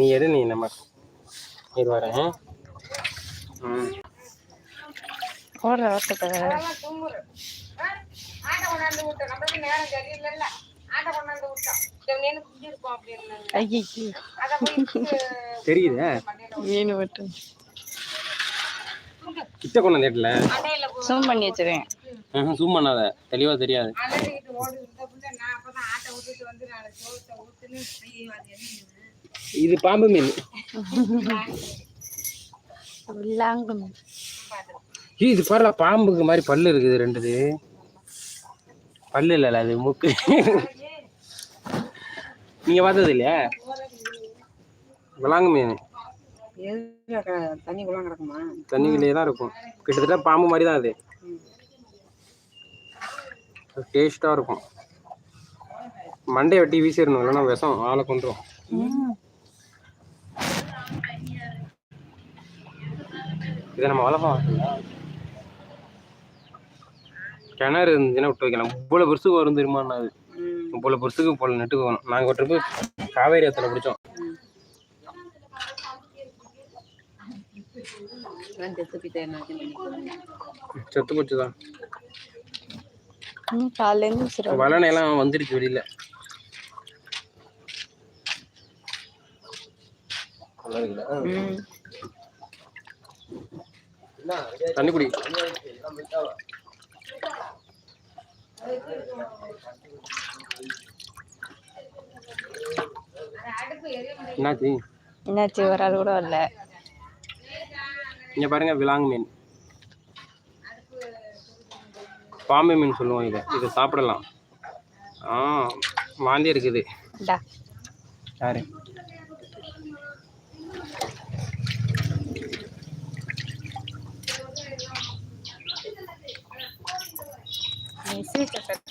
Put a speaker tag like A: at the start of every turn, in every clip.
A: நீ
B: அப்படின்னு
C: ஐயோ
B: அதை போய்
A: தெரியுதே?
C: மீன் மட்டும்
A: கிட்ட கொண்டு
B: அண்டையில
C: ஜூம் பண்ணி வச்சிருக்கேன்.
A: ஜூம் பண்ணாத. தெளிவாக தெரியாது. இது பாம்பு மீன். இது பாருல பாம்புக்கு மாதிரி பல்லு இருக்குது ரெண்டுது. பல்லு இல்லைல்ல அது மூக்கு. நீங்க பார்த்தது இல்லையா? விலாங்கு மீன். தண்ணிக்குள்ளேயே தான் இருக்கும். கிட்டத்தட்ட பாம்பு மாதிரி தான் அது. டேஸ்டாக இருக்கும். மண்டையை வெட்டி வீசிடணும் இல்லைன்னா விஷம் ஆளை கொண்டுரும் இதை நம்ம வளர்ப்போம் கிணறு இருந்துச்சுன்னா விட்டு வைக்கலாம். இவ்வளோ பெருசுக்கு வரும் தெரியுமா அது? இவ்வளோ பெருசுக்கு போல நெட்டுக்கு வரும். நாங்கள் ஒரு ட்ரிப்பு காவேரி ஆத்துல பிடிச்சோம். செத்து போச்சு தான்
C: ம் காலையிலேருந்து
A: எல்லாம் வந்துருச்சு வெளியில.
C: ம்.
A: தண்ணி குடி. என்னாச்சு?
C: என்னாச்சு ஒரு ஆள் கூட வரல.
A: இங்க பாருங்க விலாங்கு மீன். பாம்பு மீன் சொல்லுவோம் இதை. இதை சாப்பிடலாம். ஆ வாந்தி இருக்குது
C: டா
A: யாரு
C: மெசேஜை கட்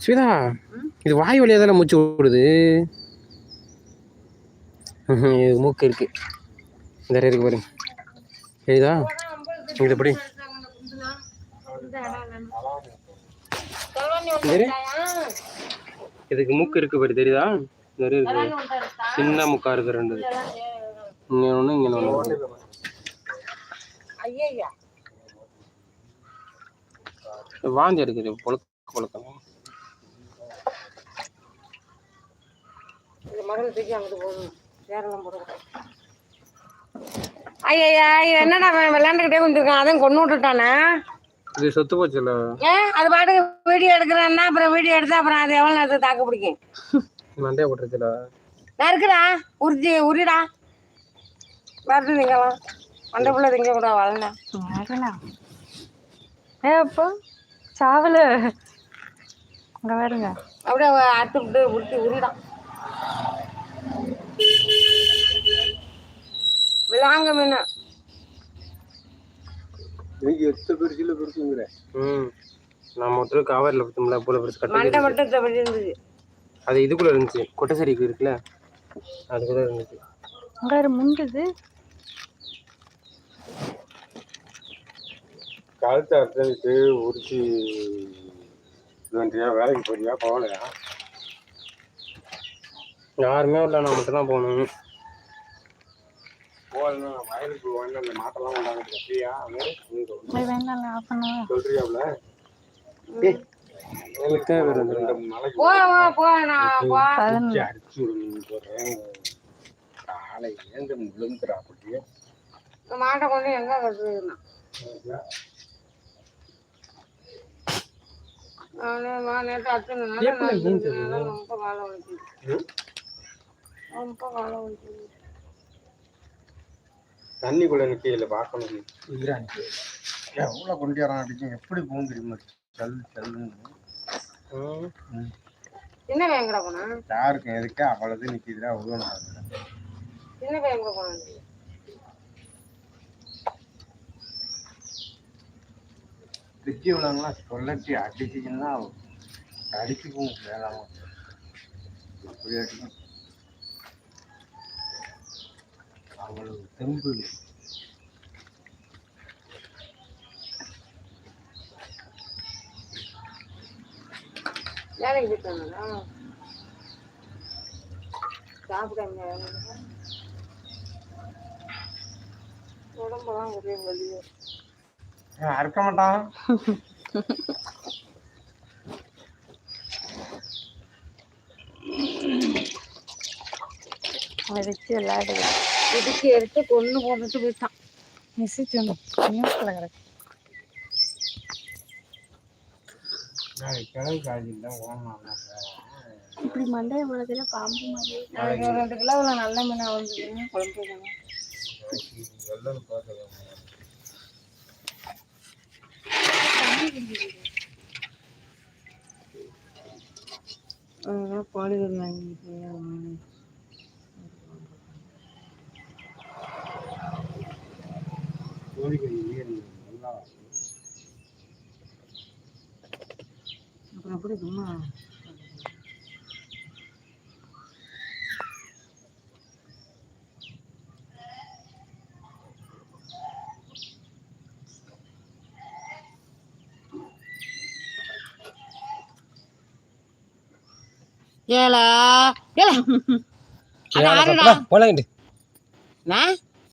A: ஸ்வேதா இது வாய் வழியாக தானே மூச்சு விடுது? மூக்கு இருக்கு. நிறைய இருக்கு பாருங்க தெரியுதா? இது எப்படி இதுக்கு மூக்கு இருக்கு பாரு தெரியுதா? நிறைய இருக்கு சின்ன முக்கா இருக்கு ரெண்டு. இங்க ஒண்ணு இங்க ஒண்ணு. வாந்தி இருக்குது பொழுக்க பொழுக்கம்
B: மகளை தூக்கி அங்கிட்டு போகணும் சேரெல்லாம் போட ஐயா இது என்னடா விளையாண்டுக்கிட்டே வந்துருக்கான்? அதான் கொண்டு விட்டுட்டானே?
A: இது சொத்து போச்சுல்ல
B: ஏன் அது பாட்டுக்கு வீடியோ எடுக்கிறேன்னா அப்புறம் வீடியோ எடுத்தா அப்புறம் அது எவ்வளோ நேரத்துக்கு தாக்கு பிடிக்கும்
A: மண்டையா போட்டுருச்சுல.
B: நான் இருக்குடா உறுதி உரிடா வரட்டு திங்கலாம். அந்த பிள்ளை திங்க கூட வளர்ந்தா.
C: வரலாம் ஏ அப்போ சாவல. அங்க பாருங்க
B: அப்படியே அறுத்து விட்டு உருட்டி உரிடான் விளாங்க மீன்.
A: ம். நான் மொத்தம் காவேரியில் பத்தோம்ல போல பெருசு
B: மண்டை
A: கட்ட
B: மட்டும் தப்படி இருந்தது
A: அது இதுக்குள்ள இருந்துச்சு கொட்டசரிக்கு இருக்குல்ல அதுக்குள்ள இருந்துச்சு.
D: அங்கே ஒரு முண்டுது.
B: கழுத்தை அறுத்ததுக்கு உரிச்சு பண்ணுறியா வேலைக்கு போறியா போகலையா?
A: யாருமே இல்லை நான் மட்டும் தான் போகணும்.
B: வயலுக்கு வந்து அந்த மாட்டெல்லாம் கொண்டாந்து ஃப்ரீயா
D: வேண்டாம் ஆஃப் பண்ணுவேன்
B: சொல்றியாப்ல?
A: எத்தனை பேர் வந்து
B: ரெண்டு நாளைக்கு
C: போ போ, போ நான் போ
B: அடிச்சு சொல்றேன் காலை அப்படியே
C: இந்த மாட்டை கொண்டு எங்க கட்டுறதுன்னா நான் நேற்று அத்தனை? ரொம்ப காலை வலிக்குது. ரொம்ப காலை வலிக்குது.
B: தண்ணிக்குள்ள நிக்கையில பார்க்கணும். எவ்வளோ கொண்டியாரம் அடிக்கும் எப்படி போகும் தெரியுமா? சல் சல்லுன்னு.
C: பையன் எங்கடா போனா?
B: யாருக்கும் எதுக்கு? அவ்வளவு நிற்கிதுடா
C: சின்ன பையன் எங்க போனா?
B: பிச்சு விழாங்களாம் சொல்லட்டி அடிச்சிங்கன்னா அடிச்சு போகும் வேளாண் இப்படி அடிக்கும் அவ்வளவு தெம்பு
C: வேலைக்கு போயிட்டு சாப்பிடாம உடம்பெல்லாம் ஒரே வலியா
B: அறுக்க மாட்டான்?
D: அதை வச்சு விளையாடுது
C: இடுக்கி எடுத்து கொண்டு போட்டுட்டு போயிட்டான்
D: மெசேஜ்
B: தான் ஓடணும்
D: இப்படி மண்டையை முளைச்சில பாம்பு மாதிரி
C: ரெண்டு கிலோவில் நல்ல மீனா வந்து குழம்பு பாலிகள் வாங்கிட்டு
B: கோழிக்கறி நல்லா
C: அப்புறம் எப்படி சும்மா ஏலா ஏலா. நான்